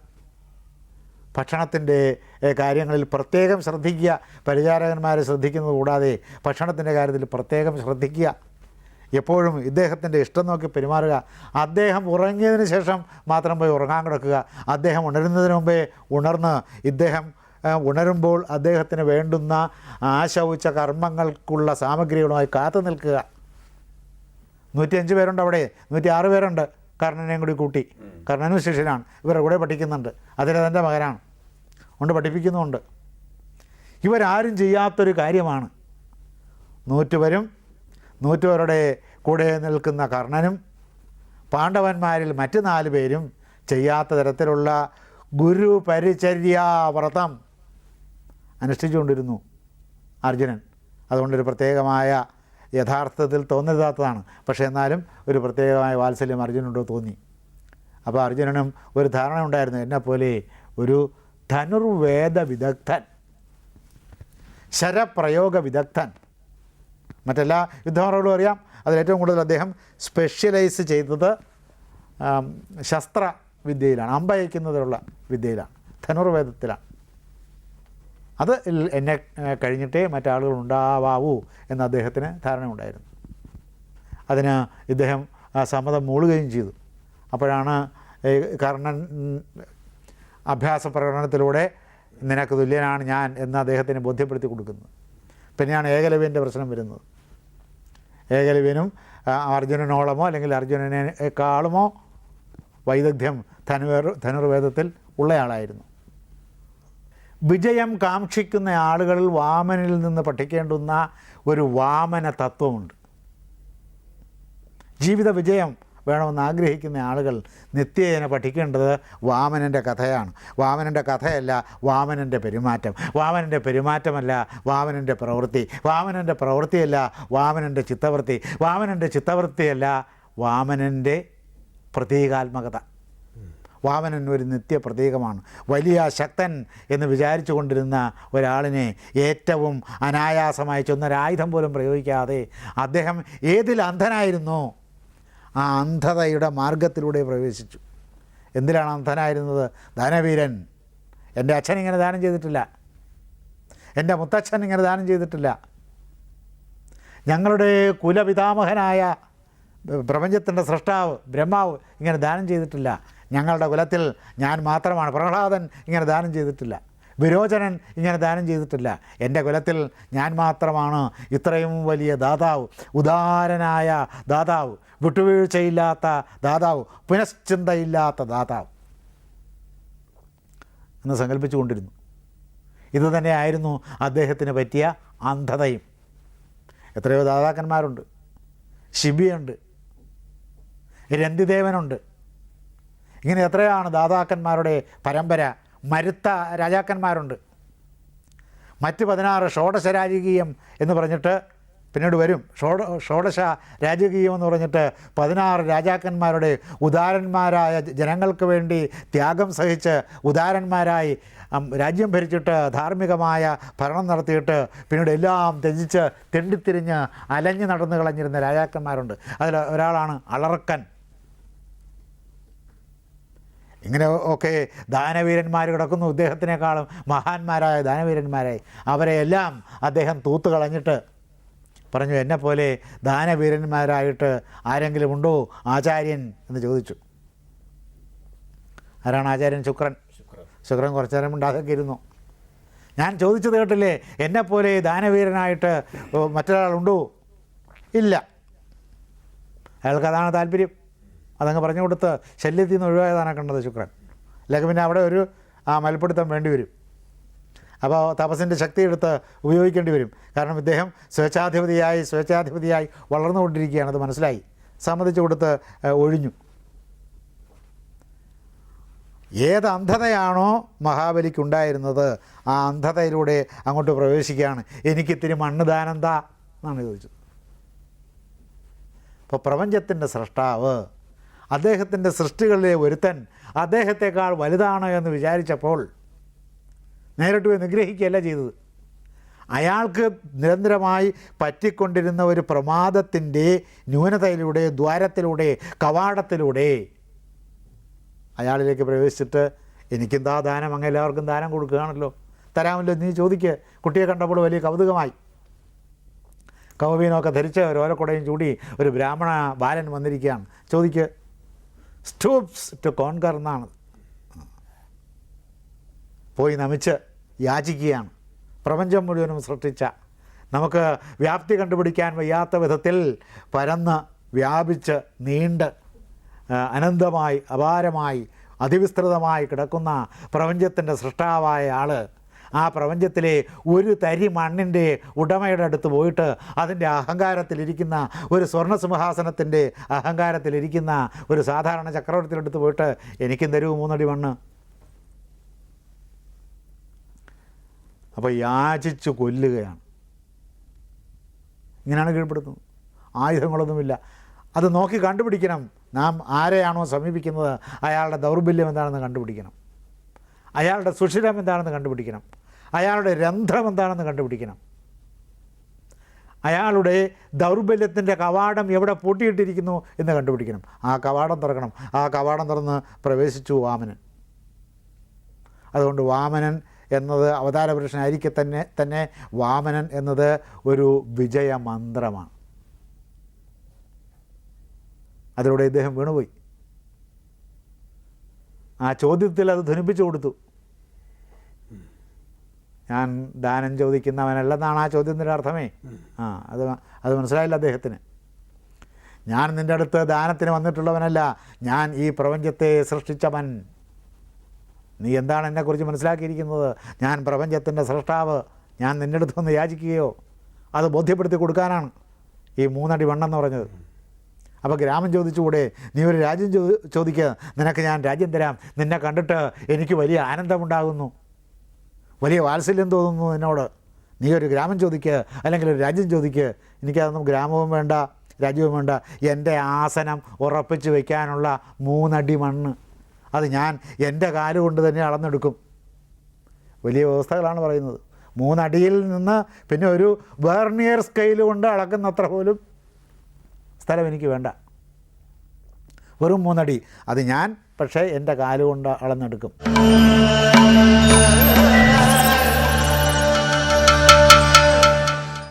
ഭക്ഷണത്തിന്റെ കാര്യങ്ങളിൽ പ്രത്യേകം ശ്രദ്ധിക്കുക. പരിചാരകന്മാരെ ശ്രദ്ധിക്കുന്നത് കൂടാതെ ഭക്ഷണത്തിന്റെ കാര്യത്തിൽ പ്രത്യേകം ശ്രദ്ധിക്കുക. എപ്പോഴും ഇദ്ദേഹത്തിന്റെ ഇഷ്ടം നോക്കി പെരുമാറുക. അദ്ദേഹം ഉറങ്ങിയതിന് ശേഷം മാത്രം പോയി ഉറങ്ങാൻ കിടക്കുക. അദ്ദേഹം ഉണരുന്നതിന് മുമ്പേ ഉണർന്ന് ഇദ്ദേഹം ഉണരുമ്പോൾ അദ്ദേഹത്തിന് വേണ്ടുന്ന ആശൗച്ച കർമ്മങ്ങൾക്കുള്ള സാമഗ്രികളുമായി കാത്തു നിൽക്കുക. നൂറ്റിയഞ്ച് പേരുണ്ട് അവിടെ. നൂറ്റി ആറ് പേരുണ്ട്. കർണനെയും കൂടി കൂട്ടി. കർണനും ശിഷ്യനാണ്. ഇവരുടെ കൂടെ പഠിക്കുന്നുണ്ട്. അതിന് തന്റെ മകനാണ്. കൊണ്ട് പഠിപ്പിക്കുന്നുമുണ്ട്. ഇവരാരും ചെയ്യാത്തൊരു കാര്യമാണ്. നൂറ്റുപേരും നൂറ്റുപേരുടെ കൂടെ നിൽക്കുന്ന കർണനും പാണ്ഡവന്മാരിൽ മറ്റ് നാല് പേരും ചെയ്യാത്ത തരത്തിലുള്ള ഗുരു പരിചര്യാവ്രതം. അനുഷ്ഠിച്ചുകൊണ്ടിരുന്നു അർജുനൻ. അതുകൊണ്ടൊരു പ്രത്യേകമായ യഥാർത്ഥത്തിൽ തോന്നരുതാത്തതാണ്. പക്ഷേ എന്നാലും ഒരു പ്രത്യേകമായ വാത്സല്യം അർജുനുണ്ടോ തോന്നി. അപ്പോൾ അർജുനനും ഒരു ധാരണ ഉണ്ടായിരുന്നു. എന്നെപ്പോലെ ഒരു ധനുർവേദ വിദഗ്ധൻ ശരപ്രയോഗ വിദഗ്ധൻ. മറ്റെല്ലാ യുദ്ധമുറകളും അറിയാം. അതിലേറ്റവും കൂടുതൽ അദ്ദേഹം സ്പെഷ്യലൈസ് ചെയ്തത് ശസ്ത്രവിദ്യയിലാണ് ശസ്ത്ര വിദ്യയിലാണ് അമ്പയക്കുന്നതിലുള്ള വിദ്യയിലാണ് ധനുർവേദത്തിലാണ്. അത് എന്നെ കഴിഞ്ഞിട്ടേ മറ്റാളുകൾ ഉണ്ടാവാവൂ എന്ന് അദ്ദേഹത്തിന് ധാരണ ഉണ്ടായിരുന്നു അതിന് ഇദ്ദേഹം സമ്മതം മൂളുകയും ചെയ്തു. അപ്പോഴാണ് കർണൻ അഭ്യാസ പ്രകടനത്തിലൂടെ നിനക്ക് തുല്യനാണ് ഞാൻ എന്ന് അദ്ദേഹത്തിന് ബോധ്യപ്പെടുത്തി കൊടുക്കുന്നത്. പിന്നെയാണ് ഏകലവ്യന്റെ പ്രശ്നം വരുന്നത്. ഏകലവ്യനും അർജുനനോളമോ അല്ലെങ്കിൽ അർജുനനേക്കാളുമോ വൈദഗ്ധ്യം ധനുവേർ ധനുർവേദത്തിൽ ഉള്ളയാളായിരുന്നു. വിജയം കാക്ഷിക്കുന്ന ആളുകളിൽ വാമനിൽ നിന്ന് പഠിക്കേണ്ടുന്ന ഒരു വാമന തത്വമുണ്ട്. ജീവിത വിജയം വേണമെന്ന് ആഗ്രഹിക്കുന്ന ആളുകൾ നിത്യേന പഠിക്കേണ്ടത് വാമനന്റെ കഥയാണ്. വാമനന്റെ കഥയല്ല വാമനന്റെ പെരുമാറ്റം. വാമനന്റെ പെരുമാറ്റമല്ല വാമനന്റെ പ്രവൃത്തി. വാമനന്റെ പ്രവൃത്തിയല്ല വാമനന്റെ ചിത്തവൃത്തി. വാമനന്റെ ചിത്തവൃത്തിയല്ല വാമനന്റെ പ്രതീകാത്മകത. വാമനൻ ഒരു നിത്യ പ്രതീകമാണ് വലിയ ശക്തൻ എന്ന് വിചാരിച്ചു കൊണ്ടിരുന്ന ഒരാളിനെ ഏറ്റവും അനായാസമായി ചെന്നൊരായുധം പോലും പ്രയോഗിക്കാതെ അദ്ദേഹം ഏതിൽ അന്ധനായിരുന്നോ? ആ അന്ധതയുടെ മാർഗത്തിലൂടെ പ്രവേശിച്ചു. എന്തിനാണ് അന്ധനായിരുന്നത്? ധനവീരൻ. എന്റെ അച്ഛൻ ഇങ്ങനെ ദാനം ചെയ്തിട്ടില്ല. എന്റെ മുത്തച്ഛൻ ഇങ്ങനെ ദാനം ചെയ്തിട്ടില്ല. ഞങ്ങളുടെ കുലപിതാമഹനായ പ്രപഞ്ചത്തിന്റെ സൃഷ്ടാവ് ബ്രഹ്മാവ് ഇങ്ങനെ ദാനം ചെയ്തിട്ടില്ല. ഞങ്ങളുടെ കുലത്തിൽ ഞാൻ മാത്രമാണ്. പ്രഹ്ലാദൻ ഇങ്ങനെ ദാനം ചെയ്തിട്ടില്ല. വിരോചനൻ ഇങ്ങനെ ദാനം ചെയ്തിട്ടില്ല. എന്റെ കുലത്തിൽ ഞാൻ മാത്രമാണ് ഇത്രയും വലിയ ദാതാവ്. ഉദാരനായ ദാതാവ്. വിട്ടുവീഴ്ചയില്ലാത്ത ദാതാവ്. പുനശ്ചിന്തയില്ലാത്ത ദാതാവ്. എന്ന് സങ്കല്പിച്ചുകൊണ്ടിരുന്നു ഇത് തന്നെയായിരുന്നു അദ്ദേഹത്തിന് പറ്റിയ അന്ധതയും. എത്രയോ ദാതാക്കന്മാരുണ്ട്. ശിബിയുണ്ട്. രന്തിദേവനുണ്ട്. ഇങ്ങനെ എത്രയാണ് ദാതാക്കന്മാരുടെ പരമ്പര? മരുത്ത രാജാക്കന്മാരുണ്ട്. മറ്റ് പതിനാറ് ഷോഡശ രാജകീയം എന്ന് പറഞ്ഞിട്ട് പിന്നീട് വരും. ഷോഡ ഷോഡശ രാജകീയം എന്ന് പറഞ്ഞിട്ട് പതിനാറ് രാജാക്കന്മാരുടെ ഉദാരന്മാരായ ജനങ്ങൾക്ക് വേണ്ടി ത്യാഗം സഹിച്ച് ഉദാരന്മാരായി രാജ്യം ഭരിച്ചിട്ട് ധാർമ്മികമായ ഭരണം നടത്തിയിട്ട് പിന്നീട് എല്ലാം ത്യജിച്ച് തെണ്ടിത്തിരിഞ്ഞ് അലഞ്ഞു നടന്നു കളഞ്ഞിരുന്ന രാജാക്കന്മാരുണ്ട്. അതിൽ ഒരാളാണ് അളർക്കൻ. ഇങ്ങനെ ഒക്കെ ദാനവീരന്മാർ കിടക്കുന്നു. ഇദ്ദേഹത്തിനേക്കാളും മഹാന്മാരായ ദാനവീരന്മാരായി. അവരെയെല്ലാം അദ്ദേഹം തൂത്ത് കളഞ്ഞിട്ട് പറഞ്ഞു എന്നെപ്പോലെ ദാനവീരന്മാരായിട്ട് ആരെങ്കിലും ഉണ്ടോ? ആചാര്യൻ? എന്ന് ചോദിച്ചു. ആരാണ് ആചാര്യൻ? ശുക്രൻ. ശുക്രൻ. കുറച്ചു നേരം ഉണ്ടാതൊക്കെ ഇരുന്നു ഞാൻ ചോദിച്ചത് കേട്ടില്ലേ എന്നെപ്പോലെ ദാനവീരനായിട്ട് മറ്റൊരാളുണ്ടോ? ഇല്ല. അയാൾക്ക് അതാണ് താല്പര്യം. അതങ്ങ് പറഞ്ഞു കൊടുത്ത് ശല്യത്തിൽ നിന്ന് ഒഴിവായതാണ് കണ്ടത് ശുക്രൻ. അല്ലെങ്കിൽ പിന്നെ അവിടെ ഒരു ആ മൽപ്പിടുത്തം വേണ്ടി വരും. അപ്പോൾ തപസ്സിന്റെ ശക്തി എടുത്ത് ഉപയോഗിക്കേണ്ടി വരും. കാരണം ഇദ്ദേഹം സ്വേച്ഛാധിപതിയായി സ്വേച്ഛാധിപതിയായി വളർന്നുകൊണ്ടിരിക്കുകയാണ്. അത് മനസ്സിലായി. സമ്മതിച്ചു കൊടുത്ത് ഒഴിഞ്ഞു. ഏത് അന്ധതയാണോ മഹാബലിക്കുണ്ടായിരുന്നത് ആ അന്ധതയിലൂടെ അങ്ങോട്ട് പ്രവേശിക്കുകയാണ്. എനിക്കിത്തിരി മണ്ണ് ദാനം താ എന്നാണ് ചോദിച്ചത്. അപ്പോൾ പ്രപഞ്ചത്തിന്റെ സൃഷ്ടാവ് അദ്ദേഹത്തിന്റെ സൃഷ്ടികളിലെ ഒരുത്തൻ അദ്ദേഹത്തെക്കാൾ വലുതാണ് എന്ന് വിചാരിച്ചപ്പോൾ നേരിട്ട് പോയി നിഗ്രഹിക്കുകയല്ല ചെയ്തത്. അയാൾക്ക് നിരന്തരമായി പറ്റിക്കൊണ്ടിരുന്ന ഒരു പ്രമാദത്തിന്റെ ന്യൂനതയിലൂടെ ദ്വാരത്തിലൂടെ കവാടത്തിലൂടെ അയാളിലേക്ക് പ്രവേശിച്ചിട്ട് എനിക്കും താ ദാനം? അങ്ങ് എല്ലാവർക്കും ദാനം കൊടുക്കുകയാണല്ലോ. തരാമല്ലോ നീ ചോദിക്ക്. കുട്ടിയെ കണ്ടപ്പോൾ വലിയ കൗതുകമായി. കൗബീനൊക്കെ ധരിച്ച ഒരു ഓലക്കുടയും ചൂടി ഒരു ബ്രാഹ്മണ ബാലൻ വന്നിരിക്കുകയാണ്. ചോദിക്ക് സ്റ്റൂപ്സ് ടു കോൺകർ എന്നാണ്. പോയി നമിച്ച് യാചിക്കുകയാണ്. പ്രപഞ്ചം മുഴുവനും സൃഷ്ടിച്ച നമുക്ക് വ്യാപ്തി കണ്ടുപിടിക്കാൻ വയ്യാത്ത വിധത്തിൽ പരന്ന് വ്യാപിച്ച് നീണ്ട് അനന്തമായി അപാരമായി അതിവിസ്തൃതമായി കിടക്കുന്ന പ്രപഞ്ചത്തിന്റെ സൃഷ്ടാവായ ആൾ ആ പ്രപഞ്ചത്തിലെ ഒരു തരി മണ്ണിന്റെ ഉടമയുടെ അടുത്ത് പോയിട്ട് അതിന്റെ അഹങ്കാരത്തിലിരിക്കുന്ന ഒരു സ്വർണ സിംഹാസനത്തിന്റെ അഹങ്കാരത്തിലിരിക്കുന്ന ഒരു സാധാരണ ചക്രവർത്തിയുടെ അടുത്ത് പോയിട്ട് എനിക്കും തരൂ മൂന്നടി മണ്ണ്? അപ്പോൾ യാചിച്ചു കൊല്ലുകയാണ്. ഇങ്ങനെയാണ് കീഴ്പ്പെടുത്തുന്നത്. ആയുധങ്ങളൊന്നുമില്ല. അത് നോക്കി കണ്ടുപിടിക്കണം. നാം ആരെയാണോ സമീപിക്കുന്നത്? അയാളുടെ ദൗർബല്യം എന്താണെന്ന് കണ്ടുപിടിക്കണം. അയാളുടെ സുഷിരം എന്താണെന്ന് കണ്ടുപിടിക്കണം. അയാളുടെ രന്ധ്രം എന്താണെന്ന് കണ്ടുപിടിക്കണം. അയാളുടെ ദൗർബല്യത്തിന്റെ കവാടം എവിടെ പൂട്ടിയിട്ടിരിക്കുന്നു എന്ന് കണ്ടുപിടിക്കണം. ആ കവാടം തുറക്കണം. ആ കവാടം തുറന്ന് പ്രവേശിച്ചു വാമനൻ. അതുകൊണ്ട് വാമനൻ എന്നത് അവതാര പുരുഷനായിരിക്കെ തന്നെ തന്നെ വാമനൻ എന്നത് ഒരു വിജയമന്ത്രമാണ്. അതിലൂടെ ഇദ്ദേഹം വീണുപോയി. ആ ചോദ്യത്തിൽ അത് ധനിപ്പിച്ചു കൊടുത്തു. ഞാൻ ദാനം ചോദിക്കുന്നവനല്ലെന്നാണ് ആ ചോദ്യത്തിന്റെ അർത്ഥമേ. ആ അത് അത് മനസ്സിലായില്ല അദ്ദേഹത്തിന്. ഞാൻ നിന്റെ അടുത്ത് ദാനത്തിന് വന്നിട്ടുള്ളവനല്ല. ഞാൻ ഈ പ്രപഞ്ചത്തെ സൃഷ്ടിച്ചവൻ. നീ എന്താണ് എന്നെക്കുറിച്ച് മനസ്സിലാക്കിയിരിക്കുന്നത്? ഞാൻ പ്രപഞ്ചത്തിന്റെ സൃഷ്ടാവ് ഞാൻ നിന്റെ അടുത്ത് ഒന്ന് യാചിക്കുകയോ? അത് ബോധ്യപ്പെടുത്തി കൊടുക്കാനാണ് ഈ മൂന്നടി വണ്ണെന്ന് പറഞ്ഞത്. അപ്പോൾ ഗ്രാമം ചോദിച്ചുകൂടെ? നീ ഒരു രാജ്യം ചോ ചോദിക്കുക നിനക്ക് ഞാൻ രാജ്യം തരാം. നിന്നെ കണ്ടിട്ട് എനിക്ക് വലിയ ആനന്ദമുണ്ടാകുന്നു. വലിയ വാത്സല്യം തോന്നുന്നു എന്നോട്. നീ ഒരു ഗ്രാമം ചോദിക്കുക അല്ലെങ്കിൽ ഒരു രാജ്യം ചോദിക്കുക എനിക്കതൊന്നും ഗ്രാമവും വേണ്ട രാജ്യവും വേണ്ട. എന്റെ ആസനം ഉറപ്പിച്ച് വയ്ക്കാനുള്ള മൂന്നടി മണ്ണ്. അത് ഞാൻ എന്റെ കാലുകൊണ്ട് തന്നെ അളന്നെടുക്കും. വലിയ വ്യവസ്ഥകളാണ് പറയുന്നത്. മൂന്നടിയിൽ നിന്ന് പിന്നെ ഒരു വേർണിയർ സ്കെയിൽ കൊണ്ട് അളക്കുന്നത്ര പോലും സ്ഥലം എനിക്ക് വേണ്ട. വെറും മൂന്നടി. അത് ഞാൻ പക്ഷേ എന്റെ കാലുകൊണ്ട് അളന്നെടുക്കും.